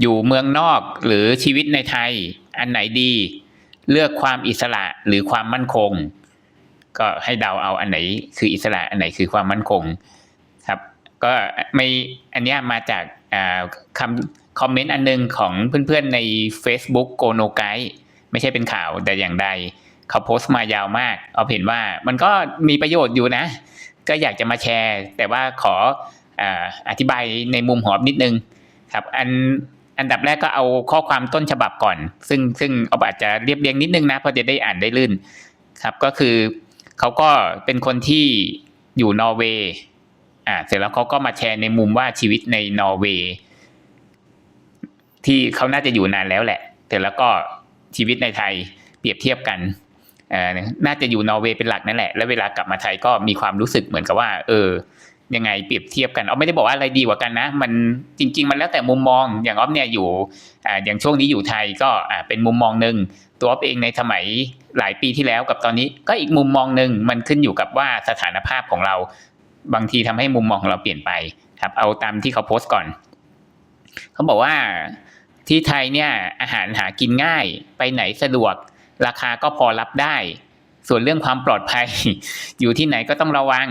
อยู่เมืองนอกหรือชีวิตในไทย อันไหนดี เลือกความอิสระหรือความมั่นคง ก็ให้เดาเอาอันไหน คืออิสระอันไหนคือความมั่นคงครับ ก็ไม่อันนี้มาจากคำคอมเมนต์อันหนึงของเพื่อนๆใน Facebook โกโนไกไม่ใช่เป็นข่าวแต่อย่างใดเขาโพสต์มายาวมาก เอาเห็นว่ามันก็มีประโยชน์อยู่นะ ก็อยากจะมาแชร์ แต่ว่าขอออธิบายในมุมหอบนิดนึงครับ อัน อันดับแรกก็เอาข้อความต้นฉบับก่อน ซึ่งซึ่งเอาอาจจะเรียบเรียงนิดนึงนะเพราะจะได้อ่านได้ลื่นครับ ก็คือเขาก็เป็นคนที่อยู่นอร์เวย์อ่าเสร็จแล้วเขาก็มาแชร์ในมุมว่าชีวิตในนอร์เวย์ที่เขาน่าจะอยู่นานแล้วแหละแต่แล้วก็ชีวิตในไทยเปรียบเทียบกันอ่อน่าจะอยู่นอร์เวย์เป็นหลักนั่นแหละ แล้วเวลากลับมาไทยก็มีความรู้สึกเหมือนกับว่า เออ ยังไงเปรียบเทียบกันเอาไม่ได้บอกว่าอะไรดีกว่ากันนะ มันจริง ๆ มันแล้วแต่มุมมองอย่างอ๊อฟเนี่ยอยู่อ่าอย่างช่วงนี้อยู่ไทยก็อ่าเป็นมุมมองหนึ่งตัวอ๊อฟเองในสมัยหลายปีที่แล้วกับตอนนี้ก็อีกมุมมองหนึ่งมันขึ้นอยู่กับว่าสถานภาพของเรา บางทีทำให้มุมมองของเราเปลี่ยนไปครับ เอาตามที่เขาโพสต์ก่อน เขาบอกว่าที่ไทยเนี่ยอาหารหากินง่ายไปไหนสะดวก ราคาก็พอรับได้ ส่วนเรื่องความปลอดภัย อยู่ที่ไหนก็ต้องระวัง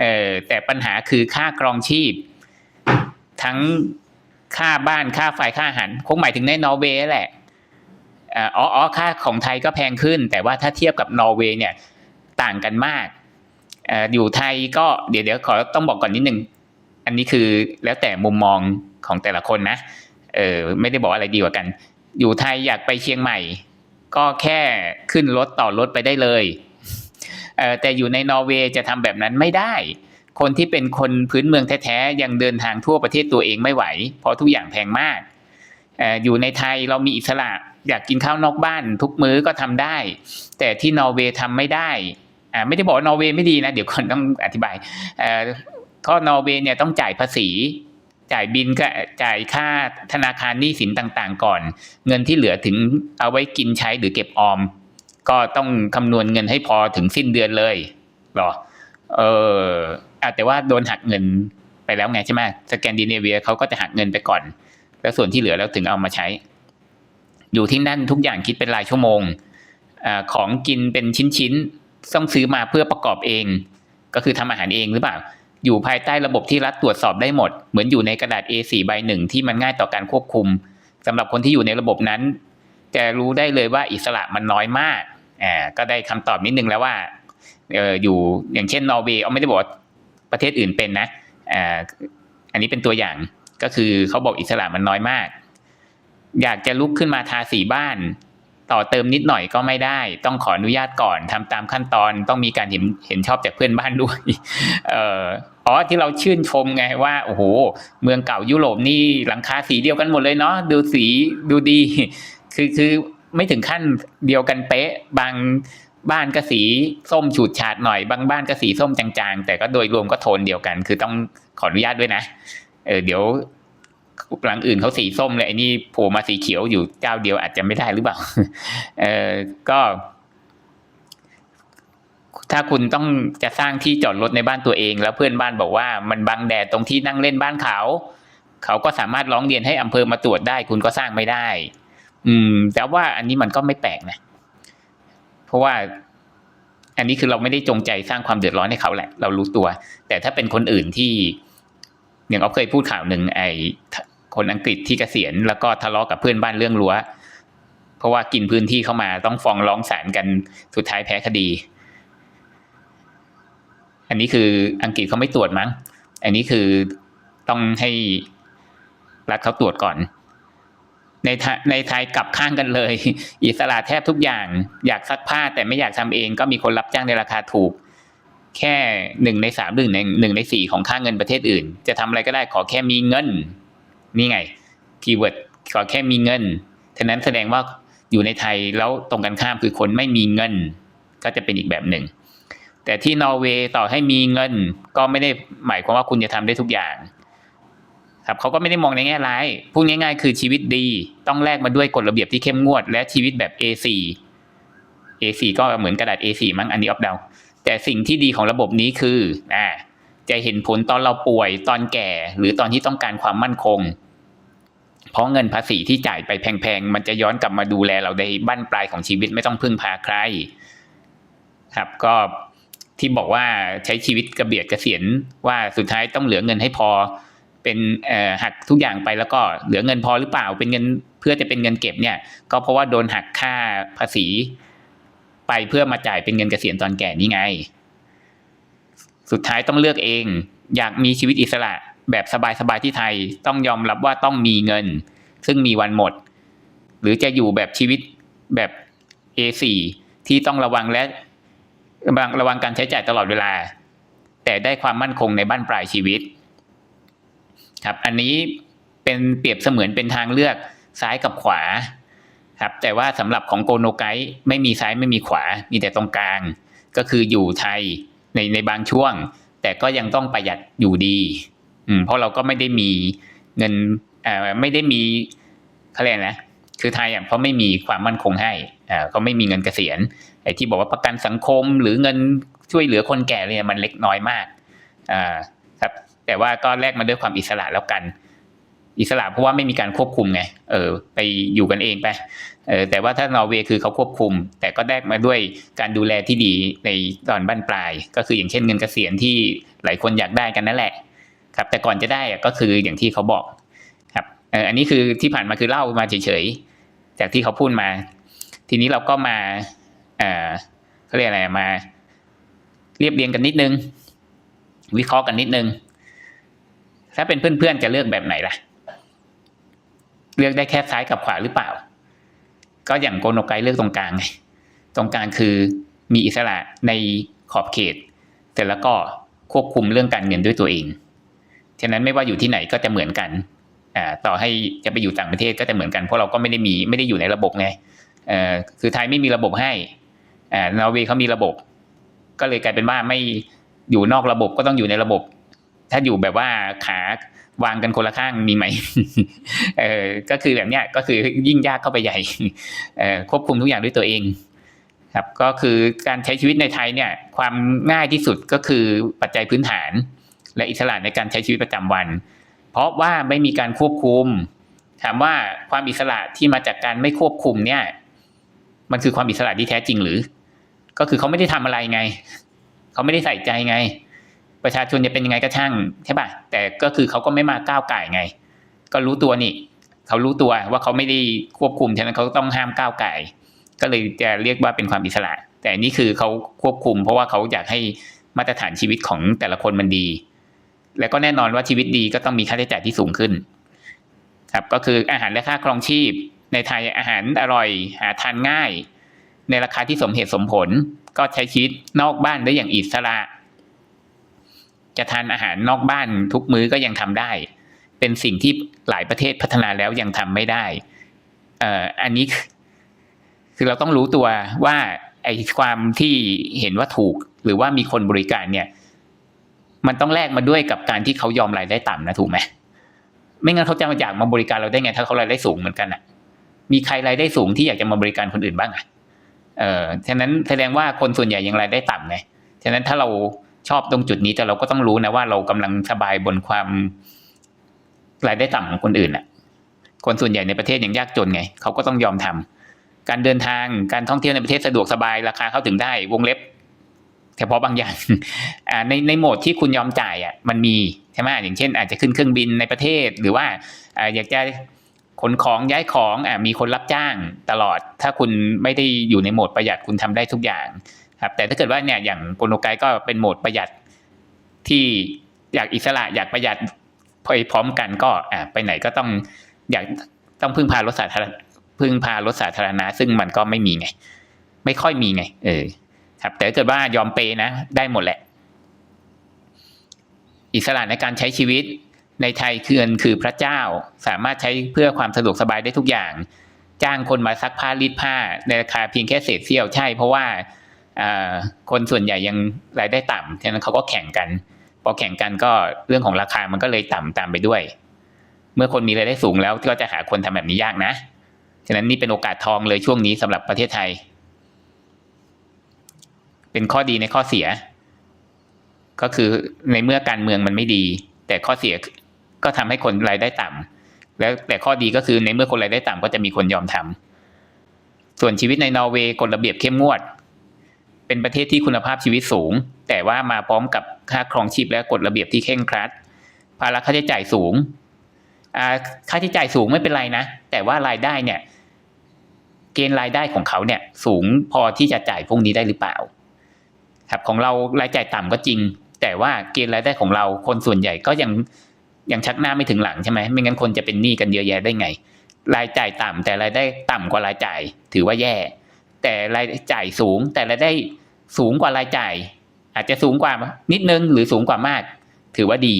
เออแต่ปัญหาคือค่าครองชีพ ทั้งค่าบ้านค่าไฟค่าอาหารคงหมายถึงในนอร์เวย์แหละอ๋อออค่าของไทยก็แพงขึ้น แต่ว่าถ้าเทียบกับนอร์เวย์เนี่ยต่างกันมากอยู่ไทยก็เดี๋ยวเดี๋ยวขอต้องบอกก่อนนิดนึง อันนี้คือแล้วแต่มุมมองของแต่ละคนนะเออไม่ได้บอกอะไรดีกว่ากัน อยู่ไทยอยากไปเชียงใหม่ ก็แค่ขึ้นรถต่อรถไปได้เลย แต่อยู่ในนอร์เวย์จะทำแบบนั้นไม่ได้ คนที่เป็นคนพื้นเมืองแท้ๆยังเดินทางทั่วประเทศตัวเองไม่ไหว เพราะทุกอย่างแพงมากเอออยู่ในไทยเรามีอิสระอยากกินข้าวนอกบ้านทุกมื้อก็ทำได้ แต่ที่นอร์เวย์ทำไม่ได้อ่าไม่ได้บอกว่านอร์เวย์ไม่ดีนะ เดี๋ยวคนต้องอธิบายเอ่อนอร์เวย์เนี่ยต้องจ่ายภาษี จ่ายบินก็จ่ายค่าธนาคารหนี้สินต่างๆ ก่อน เงินที่เหลือถึงเอาไว้กินใช้หรือเก็บออม ก็ต้องคำนวณเงินให้พอถึงสิ้นเดือนเลยหรอ เออแต่ว่าโดนหักเงินไปแล้วไงใช่ไหมสแกนดิเนเวียเขาก็จะหักเงินไปก่อน แล้วส่วนที่เหลือแล้วถึงเอามาใช้ อยู่ที่นั่นทุกอย่างคิดเป็นรายชั่วโมงอของกินเป็นชิ้นๆต้องซื้อมาเพื่อประกอบเอง ก็คือทำอาหารเองหรือเปล่า อยู่ภายใต้ระบบที่รัฐตรวจสอบได้หมด เหมือนอยู่ในกระดาษ A4 ใบหนึ่งที่มันง่ายต่อการควบคุมสำหรับคนที่อยู่ในระบบนั้น จะรู้ได้เลยว่าอิสระมันน้อยมากอ่าก็ได้คำตอบนิดนึงแล้วว่าเอออยู่อย่างเช่นนอร์เวย์เอาไม่ได้บอกประเทศอื่นเป็นนะอ่าอันนี้เป็นตัวอย่างก็คือเขาบอกอิสระมันน้อยมาก อยากจะลุกขึ้นมาทาสีบ้าน ต่อเติมนิดหน่อยก็ไม่ได้ ต้องขออนุญาตก่อนทำตามขั้นตอนต้องมีการเห็นเห็นชอบจากเพื่อนบ้านด้วยเอ่ออ๋อที่เราชื่นชมไงว่าโอ้โหเมืองเก่ายุโรปนี่หลังคาสีเดียวกันหมดเลยเนาะดูสีดูดี คือคือไม่ถึงขั้นเดียวกันเป๊ะ บางบ้านก็สีส้มฉูดฉาดหน่อย บางบ้านก็สีส้มจางๆ แต่ก็โดยรวมก็โทนเดียวกัน คือต้องขออนุญาตด้วยนะ เออเดี๋ยวหลังอื่นเขาสีส้มเลยไอ้นี่โผล่มาสีเขียวอยู่เจ้าเดียวอาจจะไม่ได้หรือเปล่า เออก็ ถ้าคุณต้องจะสร้างที่จอดรถในบ้านตัวเอง แล้วเพื่อนบ้านบอกว่ามันบังแดดตรงที่นั่งเล่นบ้านเขา เขาก็สามารถร้องเรียนให้อำเภอมาตรวจได้ คุณก็สร้างไม่ได้ อืม แต่ว่าอันนี้มันก็ไม่แปลกนะ เพราะว่า อันนี้คือเราไม่ได้จงใจสร้างความเดือดร้อนให้เขาแหละ เรารู้ตัว แต่ถ้าเป็นคนอื่นที่อย่างเราเคยพูดข่าวหนึ่งไอ้คนอังกฤษที่เกษียณแล้วก็ทะเลาะกับเพื่อนบ้านเรื่องรั้วเพราะว่ากินพื้นที่เข้ามาต้องฟ้องร้องศาลกันสุดท้ายแพ้คดี อันนี้คืออังกฤษเขาไม่ตรวจมั้ง อันนี้คือต้องให้รัฐเขาตรวจก่อน ในไทยในไทยกลับข้างกันเลย อิสระแทบทุกอย่าง อยากซักผ้าแต่ไม่อยากทำเองก็มีคนรับจ้างในราคาถูก แค่หนึ่งในสามหนึ่งในหนึ่งในสี่ของค่าเงินประเทศอื่น จะทำอะไรก็ได้ขอแค่มีเงิน นี่ไงคีย์เวิร์ดขอแค่มีเงินฉะนั้นแสดงว่าอยู่ในไทยแล้วตรงกันข้ามคือคนไม่มีเงิน ก็จะเป็นอีกแบบหนึ่ง แต่ที่นอร์เวย์ต่อให้มีเงิน ก็ไม่ได้หมายความว่าคุณจะทำได้ทุกอย่าง ครับเขาก็ไม่ได้มองในแง่ร้ายพูดง่ายๆ คือชีวิตดีต้องแลกมาด้วยกฎระเบียบที่เข้มงวด และชีวิตแบบ A4 A4 ก็เหมือนกระดาษ A4 มั้งอันนี้ออฟเดาแต่สิ่งที่ดีของระบบนี้คืออ่าจะเห็นผลตอนเราป่วยตอนแก่ หรือตอนที่ต้องการความมั่นคง เพราะเงินภาษีที่จ่ายไปแพงๆ มันจะย้อนกลับมาดูแลเราในบั้นปลายของชีวิตไม่ต้องพึ่งพาใคร ครับก็ที่บอกว่าใช้ชีวิตกระเบียดกระเสียนว่าสุดท้ายต้องเหลือเงินให้พอ เป็นหักทุกอย่างไปแล้วก็เหลือเงินพอหรือเปล่าเป็นเงินเพื่อจะเป็นเงินเก็บเนี่ย ก็เพราะว่าโดนหักค่าภาษี ไปเพื่อมาจ่ายเป็นเงินเกษียณตอนแก่นี่ไง สุดท้ายต้องเลือกเอง อยากมีชีวิตอิสระแบบสบายๆที่ไทยต้องยอมรับว่าต้องมีเงิน ซึ่งมีวันหมด หรือจะอยู่แบบชีวิตแบบ A4 ที่ต้องระวังและระวังระวังการใช้จ่ายตลอดเวลา แต่ได้ความมั่นคงในบ้านปลายชีวิต ครับ อันนี้เป็นเปรียบเสมือนเป็นทางเลือกซ้ายกับขวาครับแต่ว่าสำหรับของโกโนไกด์ไม่มีซ้ายไม่มีขวา มีแต่ตรงกลาง ก็คืออยู่ไทยในในบางช่วง แต่ก็ยังต้องประหยัดอยู่ดีอืมเพราะเราก็ไม่ได้มีเงินอ่าไม่ได้มีเขาเรียกนะคือไทยอะเพราะไม่มีความมั่นคงให้อ่าก็ไม่มีเงินเกษียณไอ้ที่บอกว่าประกันสังคมหรือเงินช่วยเหลือคนแก่เนี่ยมันเล็กน้อยมากอ่า แต่ว่าก็แลกมาด้วยความอิสระแล้วกัน อิสระเพราะว่าไม่มีการควบคุมไงเออไปอยู่กันเองไปเออแต่ว่าถ้านอร์เวย์คือเขาควบคุม แต่ก็แลกมาด้วยการดูแลที่ดีในตอนบั้นปลาย ก็คืออย่างเช่นเงินเกษียณที่หลายคนอยากได้กันนั่นแหละครับ แต่ก่อนจะได้อะก็คืออย่างที่เขาบอกครับเอออันนี้คือที่ผ่านมาคือเล่ามาเฉยๆจากที่เขาพูดมา ทีนี้เราก็มาเออเขาเรียกอะไรมา เรียบเรียงกันนิดนึง วิเคราะห์กันนิดนึง ถ้าเป็นเพื่อนๆจะเลือกแบบไหนล่ะ เลือกได้แค่ซ้ายกับขวาหรือเปล่า ก็อย่างโกโนไกเลือกตรงกลางไงตรงกลางคือมีอิสระในขอบเขต เสร็จแล้วก็ควบคุมเรื่องการเงินด้วยตัวเอง ฉะนั้นไม่ว่าอยู่ที่ไหนก็จะเหมือนกันอ่าต่อให้จะไปอยู่ต่างประเทศก็จะเหมือนกันเพราะเราก็ไม่ได้มีไม่ได้อยู่ในระบบไงเอ่อคือไทยไม่มีระบบให้อ่านอร์เวย์เขามีระบบ ก็เลยกลายเป็นว่าไม่อยู่นอกระบบก็ต้องอยู่ในระบบ ถ้าอยู่แบบว่าขาวางกันคนละข้างมีไหมเออก็คือแบบเนี้ยก็คือยิ่งยากเข้าไปใหญ่เออควบคุมทุกอย่างด้วยตัวเอง ครับ ก็คือการใช้ชีวิตในไทยเนี่ย ความง่ายที่สุดก็คือปัจจัยพื้นฐาน และอิสระในการใช้ชีวิตประจำวัน เพราะว่าไม่มีการควบคุม ถามว่าความอิสระที่มาจากการไม่ควบคุมเนี่ย มันคือความอิสระที่แท้จริงหรือ ก็คือเขาไม่ได้ทำอะไรไง เขาไม่ได้ใส่ใจไง ประชาชนจะเป็นยังไงก็ช่างใช่ป่ะแต่ก็คือเขาก็ไม่มาก้าวไก่ไง ก็รู้ตัวนี่เขารู้ตัวว่าเขาไม่ได้ควบคุมฉะนั้นเขาต้องห้ามก้าวไก่ก็เลยจะเรียกว่าเป็นความอิสระ แต่นนี่คือเขาควบคุม เพราะว่าเขาอยากให้มาตรฐานชีวิตของแต่ละคนมันดี แล้วก็แน่นอนว่าชีวิตดีก็ต้องมีค่าใช้จ่ายที่สูงขึ้น ครับก็คืออาหารและค่าครองชีพ ในไทยอาหารอร่อยหาทานง่าย ในราคาที่สมเหตุสมผล ก็ใช้ชีวิตนอกบ้านได้อย่างอิสระ จะทานอาหารนอกบ้านทุกมื้อก็ยังทำได้ เป็นสิ่งที่หลายประเทศพัฒนาแล้วยังทำไม่ได้เอ่ออันนี้คือเราต้องรู้ตัวว่าไอ้ความที่เห็นว่าถูก หรือว่ามีคนบริการเนี่ย มันต้องแลกมาด้วยกับการที่เขายอมรายได้ต่ำนะถูกไหมไม่งั้นเขาจะมาอยากมาบริการเราได้ไง ถ้าเขารายได้สูงเหมือนกันอะ มีใครรายได้สูงที่อยากจะมาบริการคนอื่นบ้างอะเออฉะนั้นแสดงว่าคนส่วนใหญ่ยังรายได้ต่ำไงฉะนั้นถ้าเรา ชอบตรงจุดนี้แต่เราก็ต้องรู้นะว่าเรากำลังสบายบนความรายได้ต่ำของคนอื่นอะ คนส่วนใหญ่ในประเทศยังยากจนไง เขาก็ต้องยอมทำการเดินทางการท่องเที่ยวในประเทศสะดวกสบายราคาเข้าถึงได้วงเล็บเฉพาะบางอย่างในในโหมดที่คุณยอมจ่ายอะมันมีใช่ไหมอย่างเช่น อาจจะขึ้นเครื่องบินในประเทศหรือว่าอยากจะขนของย้ายของอ่ามีคนรับจ้างตลอด ถ้าคุณไม่ได้อยู่ในโหมดประหยัดคุณทำได้ทุกอย่าง ครับแต่ถ้าเกิดว่าเนี่ยอย่างโปโนไกก็เป็นโหมดประหยัดที่อยากอิสระอยากประหยัดไปพร้อมกันก็อ่าไปไหนก็ต้องอยากต้องพึ่งพารถสาธารณพึ่งพารถสาธารณะ ซึ่งมันก็ไม่มีไง ไม่ค่อยมีไง เออ ครับ แต่ถ้าเกิดว่ายอมเปย์นะ ได้หมดแหละ อิสระในการใช้ชีวิตในไทยคือเงินคือพระเจ้าสามารถใช้เพื่อความสะดวกสบายได้ทุกอย่าง จ้างคนมาซักผ้ารีดผ้าในราคาเพียงแค่เศษเสี้ยวใช่ เพราะว่า คนส่วนใหญ่ยังรายได้ต่ำฉะนั้นเขาก็แข่งกัน พอแข่งกันก็เรื่องของราคามันก็เลยต่ำตามไปด้วย เมื่อคนมีรายได้สูงแล้วก็จะหาคนทำแบบนี้ยากนะ ฉะนั้นนี่เป็นโอกาสทองเลยช่วงนี้สำหรับประเทศไทย เป็นข้อดีในข้อเสีย ก็คือในเมื่อการเมืองมันไม่ดี แต่ข้อเสียก็ทำให้คนรายได้ต่ำแล้วแต่ข้อดีก็คือในเมื่อคนรายได้ต่ำก็จะมีคนยอมทำส่วนชีวิตในนอร์เวย์กฎระเบียบเข้มงวด เป็นประเทศที่คุณภาพชีวิตสูง แต่ว่ามาพร้อมกับค่าครองชีพและกฎระเบียบที่เคร่งครัด ภาระค่าใช้จ่ายสูงค่าใช้จ่ายสูงไม่เป็นไรนะ แต่ว่ารายได้เนี่ย เกณฑ์รายได้ของเขาเนี่ย สูงพอที่จะจ่ายพวกนี้ได้หรือเปล่า ครับของเรารายจ่ายต่ำก็จริง แต่ว่าเกณฑ์รายได้ของเราคนส่วนใหญ่ก็ยังยังชักหน้าไม่ถึงหลังใช่ไหมไม่งั้นคนจะเป็นหนี้กันเยอะแยะได้ไง รายจ่ายต่ำแต่รายได้ต่ำกว่ารายจ่าย ถือว่าแย่ แต่รายจ่ายสูงแต่รายได้ สูงกว่ารายจ่าย อาจจะสูงกว่านิดนึงหรือสูงกว่ามาก ถือว่าดี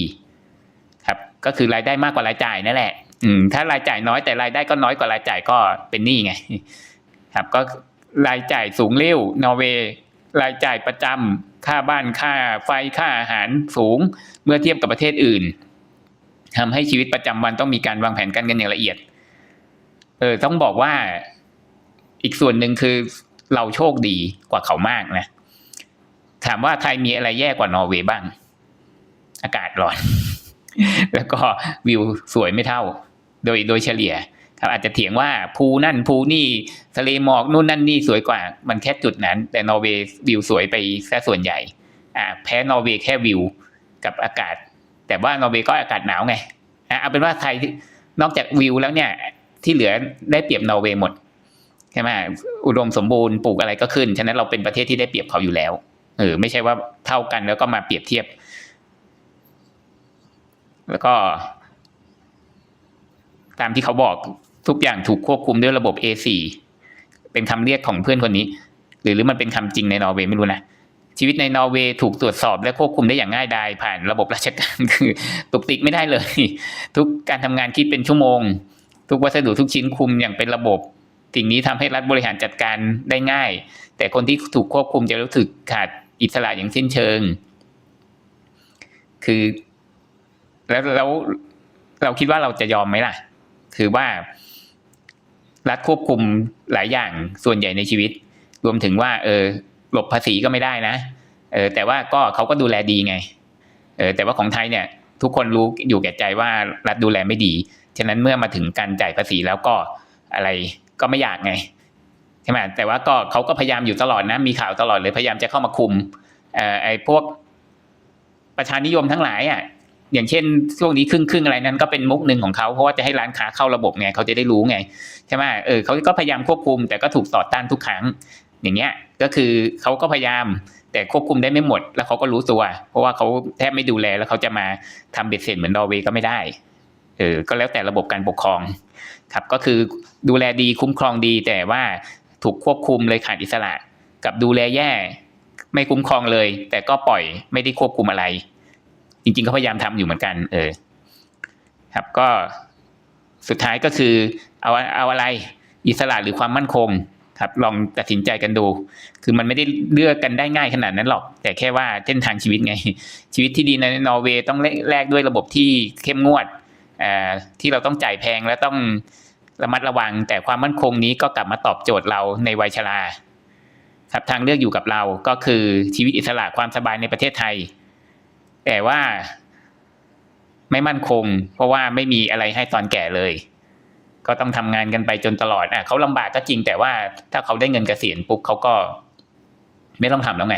ครับ ก็คือรายได้มากกว่ารายจ่ายนั่นแหละ อืม ถ้ารายจ่ายน้อยแต่รายได้ก็น้อยกว่ารายจ่ายก็เป็นหนี้ไง ครับ ก็รายจ่ายสูงเร็วนอร์เวย์รายจ่ายประจำค่าบ้านค่าไฟค่าอาหารสูง เมื่อเทียบกับประเทศอื่นทำให้ชีวิตประจำวันต้องมีการวางแผนการเงินอย่างละเอียด เออต้องบอกว่าอีกส่วนหนึ่งคือเราโชคดีกว่าเขามากนะ ถามว่าไทยมีอะไรแย่กว่านอร์เวย์บ้าง อากาศร้อน แล้วก็วิวสวยไม่เท่า โดยโดยเฉลี่ย ครับอาจจะเถียงว่าภูนั่นภูนี่ทะเลหมอกนู่นนั่นนี่สวยกว่า มันแค่จุดนั้น แต่นอร์เวย์วิวสวยไปแค่ส่วนใหญ่ อ่า แพ้นอร์เวย์แค่วิวกับอากาศ แต่ว่านอร์เวย์ก็อากาศหนาวไงอะเอาเป็นว่าไทยนอกจากวิวแล้วเนี่ย ที่เหลือได้เปรียบนอร์เวย์หมดใช่ไหมอุดมสมบูรณ์ปลูกอะไรก็ขึ้น ฉะนั้นเราเป็นประเทศที่ได้เปรียบเขาอยู่แล้ว เออไม่ใช่ว่าเท่ากันแล้วก็มาเปรียบเทียบ แล้วก็ ตามที่เขาบอกทุกอย่างถูกควบคุมด้วยระบบ A4 เป็นคำเรียกของเพื่อนคนนี้ หรือหรือมันเป็นคำจริงในนอร์เวย์ไม่รู้นะชีวิตในนอร์เวย์ถูกตรวจสอบและควบคุมได้อย่างง่ายดายผ่านระบบราชการคือตุกติกไม่ได้เลย ทุกการทำงานคิดเป็นชั่วโมง ทุกวัสดุทุกชิ้นคุมอย่างเป็นระบบสิ่งนี้ทำให้รัฐบริหารจัดการได้ง่าย แต่คนที่ถูกควบคุมจะรู้สึกขาด อิสระอย่างสิ้นเชิง คือ แล้วแล้วเราคิดว่าเราจะยอมไหมล่ะ คือว่ารัฐควบคุมหลายอย่างส่วนใหญ่ในชีวิต รวมถึงว่า เออ หลบภาษีก็ไม่ได้นะ เออ แต่ว่าก็เขาก็ดูแลดีไง เออ แต่ว่าของไทยเนี่ย ทุกคนรู้อยู่แก่ใจว่ารัฐดูแลไม่ดี ฉะนั้นเมื่อมาถึงการจ่ายภาษีแล้วก็อะไรก็ไม่อยากไง ใช่ไหมแต่ว่าก็เขาก็พยายามอยู่ตลอดนะ มีข่าวตลอดเลยพยายามจะเข้ามาคุมอไอ้พวกประชานิยมทั้งหลายอะอย่างเช่นช่วงนี้ครึ่งครึ่งอะไรนั้นก็เป็นมุกหนึ่งของเขาเพราะว่าจะให้ร้านค้าเข้าระบบไงเขาจะได้รู้ไงใช่ไหมเออเขาก็พยายามควบคุม แต่ก็ถูกต่อต้านทุกครั้ง อย่างเงี้ยก็คือเขาก็พยายามแต่ควบคุมได้ไม่หมด แล้วเขาก็รู้ตัว เพราะว่าเขาแทบไม่ดูแลแล้วเขาจะมาทำเบ็ดเสร็จเหมือนนอร์เวย์ก็ไม่ได้เออก็แล้วแต่ระบบการปกครองครับก็คือดูแลดีคุ้มครองดีแต่ว่า ถูกควบคุมเลยขาดอิสระ กับดูแลแย่ ไม่คุ้มครองเลย แต่ก็ปล่อยไม่ได้ควบคุมอะไร จริงๆก็พยายามทำอยู่เหมือนกัน เออ ครับก็สุดท้ายก็คือเอาเอาอะไร อิสระหรือความมั่นคงครับลองตัดสินใจกันดู คือมันไม่ได้เลือกกันได้ง่ายขนาดนั้นหรอก แต่แค่ว่าเส้นทางชีวิตไง ชีวิตที่ดีในนอร์เวย์ต้องแลกด้วยระบบที่เข้มงวดอ่าที่เราต้องจ่ายแพงและต้อง ระมัดระวัง แต่ความมั่นคงนี้ก็กลับมาตอบโจทย์เราในวัยชราครับทางเลือกอยู่กับเราก็คือชีวิตอิสระความสบายในประเทศไทย แต่ว่าไม่มั่นคง เพราะว่าไม่มีอะไรให้ตอนแก่เลย ก็ต้องทำงานกันไปจนตลอดอะเขาลำบากก็จริงแต่ว่าถ้าเขาได้เงินเกษียณปุ๊บเขาก็ ไม่ต้องทำแล้วไง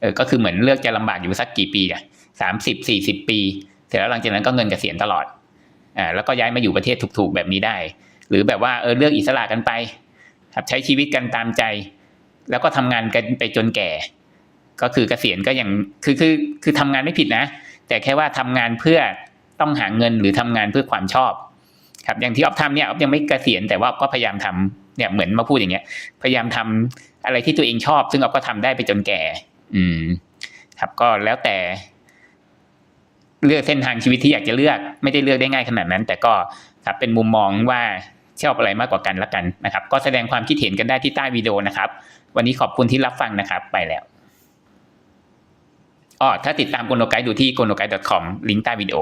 เออก็คือเหมือนเลือกจะลำบากอยู่สักกี่ปีอะสามสิบสี่สิบปี เสร็จแล้วหลังจากนั้นก็เงินเกษียณตลอด อ่าแล้วก็ย้ายมาอยู่ประเทศถูกๆแบบนี้ได้ หรือแบบว่าเออเลือกอิสระกันไป ครับใช้ชีวิตกันตามใจ แล้วก็ทำงานกันไปจนแก่ ก็คือเกษียณก็ยังคือคือคือทำงานไม่ผิดนะ แต่แค่ว่าทำงานเพื่อต้องหาเงินหรือทำงานเพื่อความชอบ ครับอย่างที่ออฟทำเนี่ยออฟยังไม่เกษียณแต่ว่าก็พยายามทำเนี่ยเหมือนมาพูดอย่างเงี้ย พยายามทำอะไรที่ตัวเองชอบ ซึ่งออฟก็ทำได้ไปจนแก่ อืม ครับก็แล้วแต่ เลือกเส้นทางชีวิตที่อยากจะเลือก ไม่ได้เลือกได้ง่ายขนาดนั้น แต่ก็ครับเป็นมุมมองว่าชอบอะไรมากกว่ากันละกันนะครับ ก็แสดงความคิดเห็นกันได้ที่ใต้วิดีโอนะครับ วันนี้ขอบคุณที่รับฟังนะครับ ไปแล้วอ๋อถ้าติดตามโกโนไกด์ดูที่ g o n o g a i d e c o m ลิงก์ใต้วิดีโอ